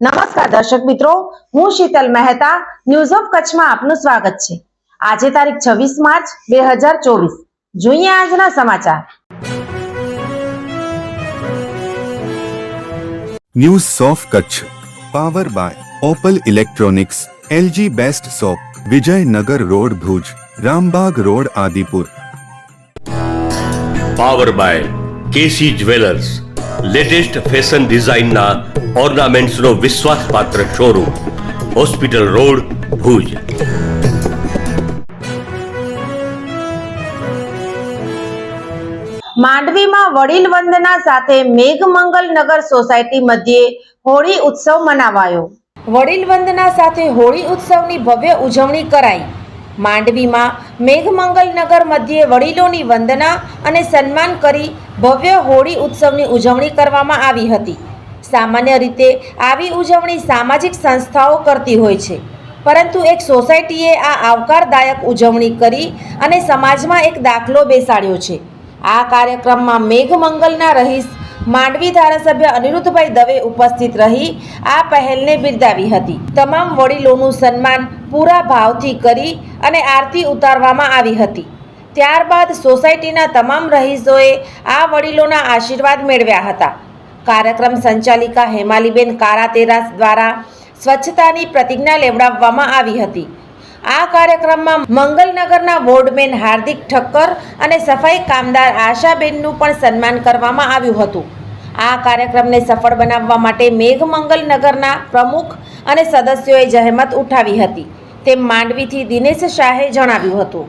નમસ્કાર દર્શક મિત્રો હું શીતલ મહેતા ન્યૂઝ ઓફ કચ્છમાં આપનું સ્વાગત છે. આજે તારીખ છવ્વીસ માર્ચ બે હજાર ચોવીસ. જોઈએ આજના સમાચાર. News of Kutch. Power by opal electronics LG best shop Vijaynagar road Bhuj Rambagh road Adipur power by KC jewellers latest fashion ડિઝાઇનના ઓર્નામેન્ટ્સનો વિશ્વાસપાત્ર શોરૂમ હોસ્પિટલ રોડ ભુજ. માંડવીમાં વડીલ વંદના સાથે મેઘમંગલ નગર સોસાયટી મધ્યે હોળી ઉત્સવ મનાવાયો. વડીલ વંદના સાથે હોળી ઉત્સવની ભવ્ય ઉજવણી કરાઈ. માંડવીમાં મેઘમંગલ નગર મધ્યે વડીલોની વંદના અને સન્માન કરી ભવ્ય હોળી ઉત્સવની ઉજવણી કરવામાં આવી હતી. સામાન્ય રીતે આવી ઉજવણી સામાજિક સંસ્થાઓ કરતી હોય છે, પરંતુ એક સોસાયટીએ આ આવકારદાયક ઉજવણી કરી અને સમાજમાં એક દાખલો બેસાડ્યો છે. આ કાર્યક્રમમાં મેઘમંગલના રહીશ માંડવી ધારાસભ્ય અનિરુદ્ધભાઈ દવે ઉપસ્થિત રહી આ પહેલને બિરદાવી હતી. તમામ વડીલોનું સન્માન પૂરા ભાવથી કરી અને આરતી ઉતારવામાં આવી હતી. ત્યારબાદ સોસાયટીના તમામ રહીશોએ આ વડીલોના આશીર્વાદ મેળવ્યા હતા. કાર્યક્રમ સંચાલિકા હેમાલીબેન કારાતેરાસ દ્વારા સ્વચ્છતાની પ્રતિજ્ઞા લેવડાવવામાં આવી હતી. આ કાર્યક્રમમાં મંગલનગરના વોર્ડમેન હાર્દિક ઠક્કર અને સફાઈ કામદાર આશાબેનનું પણ સન્માન કરવામાં આવ્યું હતું. આ કાર્યક્રમને સફળ બનાવવા માટે મેઘમંગલ નગરના પ્રમુખ અને સદસ્યોએ જહેમત ઉઠાવી હતી. તેમ માંડવીથી દિનેશ શાહે જણાવ્યું હતું.